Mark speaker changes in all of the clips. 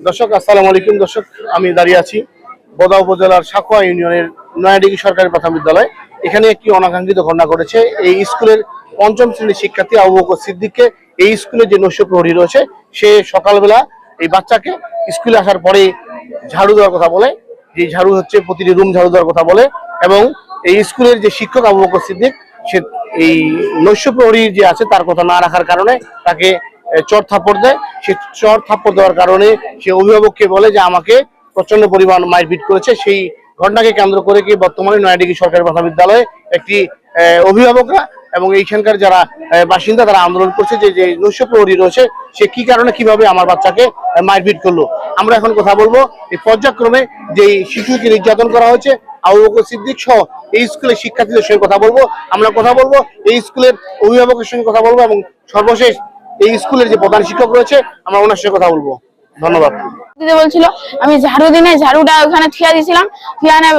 Speaker 1: দর্শক, আসসালামু আলাইকুম দর্শক, আমি দাঁড়িয়ে আছি বোদা উপজেলার সাকুয়া ইউনিয়নের নয়াডিগি সরকারি প্রাথমিক বিদ্যালয়। এখানে একটি অনাকাঙ্ক্ষিত ঘটনা ঘটেছে। এই স্কুলের পঞ্চম শ্রেণির শিক্ষার্থী আবু বকর সিদ্দিককে এই স্কুলে যে নৈশ প্রহরী রয়েছে, সে সকালবেলা এই বাচ্চাকে স্কুলে আসার পরে ঝাড়ু দেওয়ার কথা বলে, যে ঝাড়ু হচ্ছে প্রতিটি রুম ঝাড়ু দেওয়ার কথা বলে এবং এই স্কুলের যে শিক্ষক আবু বকর সিদ্দিক, সে এই নৈশ প্রহরী যে আছে, তার কথা না রাখার কারণে তাকে চর থাপ্পড় দেয়। সে চর থাপ্পড় দেওয়ার কারণে সে অভিভাবককে বলে যে আমাকে প্রচণ্ড পরিমাণ মারপিট করেছে। সেই ঘটনাকে কেন্দ্র করে কি বর্তমানে নয়াডিগি সরকারি প্রাথমিক বিদ্যালয়ে একটি অভিভাবকরা এবং এইখানকার যারা বাসিন্দা তারা আন্দোলন করছে যে যে নৈশ প্রহরী রয়েছে, সে কি কারণে, কীভাবে আমার বাচ্চাকে মারপিট করল? আমরা এখন কথা বলব এই পর্যায়ক্রমে যে শিশুকে নির্যাতন করা হয়েছে, আবু বকর সিদ্দিক সহ এই স্কুলের শিক্ষার্থীদের সঙ্গে কথা বলব। আমরা কথা বলব, এই স্কুলের অভিভাবকের সঙ্গে কথা বলব এবং সর্বশেষ এই স্কুলের যে প্রধান শিক্ষক রয়েছে আমরা ওনার সঙ্গে কথা বলব। ধন্যবাদ।
Speaker 2: দিতে বলছিল আমি ঝাড়ু দিনে ঝাড়ুটা ওখানে থিয়া দিয়েছিলাম থিয়ানে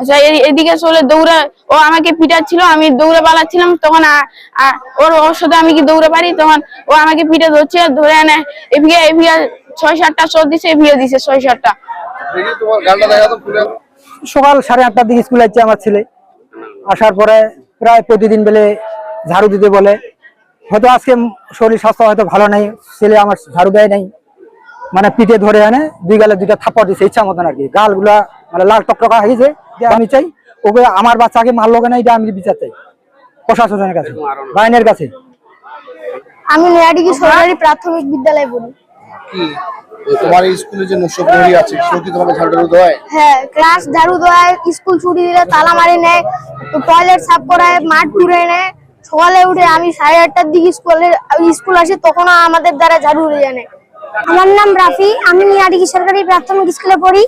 Speaker 2: আচ্ছা, এদিকে চলে দৌড়ে ও আমাকে পিটাচ্ছিল আমি দৌড়ে পালাচ্ছিলাম তখন ওর ওর সাথে আমি কি দৌড়ে পারি? তখন ও আমাকে পিটে ধরছে ধরে এনে এভিয়ে এভিয়ে ছয় সাতটা চোর দিছে এভিয়ে দিছে ছয় সাতটা।
Speaker 1: তোমার গানটা দেখা তো
Speaker 3: সকাল সাড়ে আটটার দিকে স্কুলে যাচ্ছে আমার ছেলে। আসার পরে প্রায় প্রতিদিন বেলে ঝাড়ু দিতে বলে। হয়তো আজকে শরীর স্বাস্থ্য হয়তো ভালো নেই ছেলে আমার ঝাড়ু দেয় নাই মানে পিঠে ধরে এনে দুই গালে দুইটা থাপ্পড় দিচ্ছে ইচ্ছা মতন আর কি। গালগুলা মানে লাল টকটকা হয়ে গেছে যে আমি চাই ওকে আমার বাচ্চাকে মারলো কেন এটা আমি বিচার চাই প্রশাসনের কাছে বাইনের কাছে।
Speaker 4: আমি নয়াডিগি সরকারি প্রাথমিক বিদ্যালয়ে পড়ি।
Speaker 1: কি? তোমার স্কুলে যে নৈশ প্রহরী আছে সেও কি তোমাকে ঝাড়ু দেয়?
Speaker 4: হ্যাঁ ক্লাস ঝাড়ু দেয় স্কুল ছুটি দিলে তালা মারি নেয় টয়লেট সাফ করায় মাঠ ঘুরে নেয় সকালে উঠে আমি সাড়ে আটটার দিকে স্কুলে স্কুল আসি তখনও আমাদের দ্বারা ঝাড়ু উড়ে জানে আমার নাম রাফি আমি নিয়াডিগি সরকারি প্রাথমিক স্কুলে পড়ি।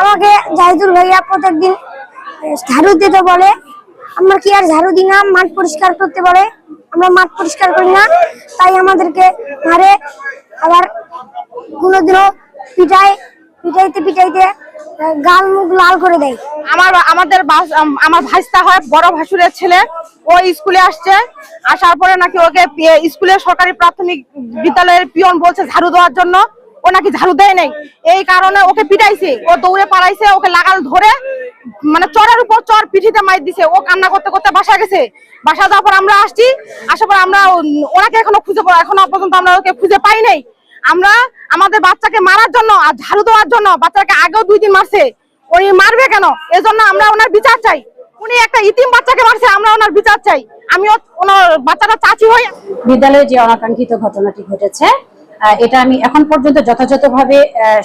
Speaker 4: আমাকে জাহিদুল ভাইয়া প্রত্যেকদিন ঝাড়ু দিতে বলে। আমরা কি আর ঝাড়ু দিই না? মাঠ পরিষ্কার করতে বলে। আমরা মাঠ পরিষ্কার করি না। তাই আমাদেরকে মারে। আবার কোনোদিনও পিটাই পিটাইতে পিটাইতে আহ, গাল মুখ লাল করে দেয়।
Speaker 5: আমার, আমাদের আমার ভাইস্তা হয়, বড় ভাসুরের ছেলে। ও স্কুলে আসছে, আসার পরে নাকি ওকে স্কুলের সরকারি প্রাথমিক বিদ্যালয়ের পিয়ন বলছে ঝাড়ু দেওয়ার জন্য। ও নাকি ঝাড়ু দেয় নাই। এই কারণে ওকে পিটাইছে। ও দৌড়ে পালাইছে, ওকে লাগাল ধরে মানে চরের উপর চর পিঠিতে মাইর দিছে। ও কান্না করতে করতে বাসা গেছে। বাসা যাওয়ার পর আমরা আসছি। আসার পর আমরা ওনাকে এখনও খুঁজে এখনও পর্যন্ত আমরা ওকে খুঁজে পাই নাই। আমরা আমাদের বাচ্চাকে মারার জন্য আর ঝাড়ু দেওয়ার জন্য বাচ্চাকে আগেও দুই দিন মারছে। উনি মারবে কেন? এজন্য আমরা ওনার বিচার চাই। উনি একটা ইতিম বাচ্চাকে মারছে, আমরা ওনার বিচার চাই। আমিও ওনার বাচ্চাটা চাচি হই।
Speaker 6: বিদ্যালয়ে যে অনাকাঙ্ক্ষিত ঘটনাটি ঘটেছে এটা আমি এখন পর্যন্ত যথাযথভাবে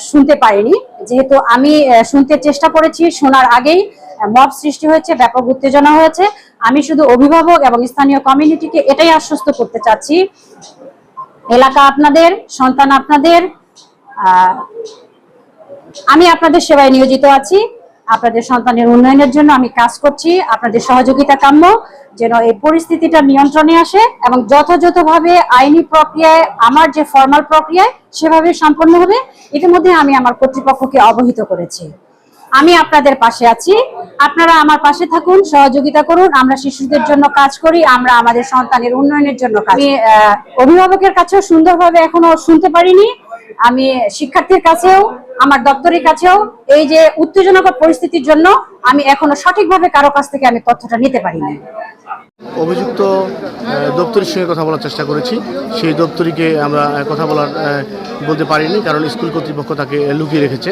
Speaker 6: শুনতে পারিনি। যেহেতু আমি শুনতে চেষ্টা করেছি, শোনার আগেই মব সৃষ্টি হয়েছে, ব্যাপক উত্তেজনা হয়েছে। আমি শুধু অভিভাবক এবং স্থানীয় কমিউনিটিকে এটাই আশ্বস্ত করতে চাচ্ছি এলাকা আপনাদের, সন্তান আপনাদের আমি আপনাদের সেবায় নিয়োজিত আছি। আপনাদের সন্তানের উন্নয়নের জন্য আমি কাজ করছি। আপনাদের সহযোগিতা কাম্য, যেন এই পরিস্থিতিটা নিয়ন্ত্রণে আসে এবং যথাযথভাবে আইনি প্রক্রিয়ায়, আমার যে ফর্মাল প্রক্রিয়ায়, সেভাবে সম্পন্ন হবে। ইতিমধ্যে আমি আমার কর্তৃপক্ষকে অবহিত করেছি। আমি আপনাদের পাশে আছি। আপনারা আমার পাশে থাকুন, সহযোগিতা করুন। আমরা শিশুদের জন্য কাজ করি, আমরা আমাদের সন্তানের উন্নয়নের জন্য আমি অভিভাবকের কাছেও সুন্দরভাবে এখনও শুনতে পারিনি। আমি শিক্ষার্থীর কাছেও, আমার দপ্তরের কাছেও এই যে উত্তেজনকর পরিস্থিতির জন্য আমি এখনও সঠিকভাবে কারও কাছ থেকে আমি তথ্যটা নিতে পারিনি।
Speaker 1: অভিযুক্ত দপ্তরির সঙ্গে কথা বলার চেষ্টা করেছি। সেই দপ্তরিকে আমরা কথা বলার বলতে পারিনি, কারণ স্কুল কর্তৃপক্ষ তাকে লুকিয়ে রেখেছে।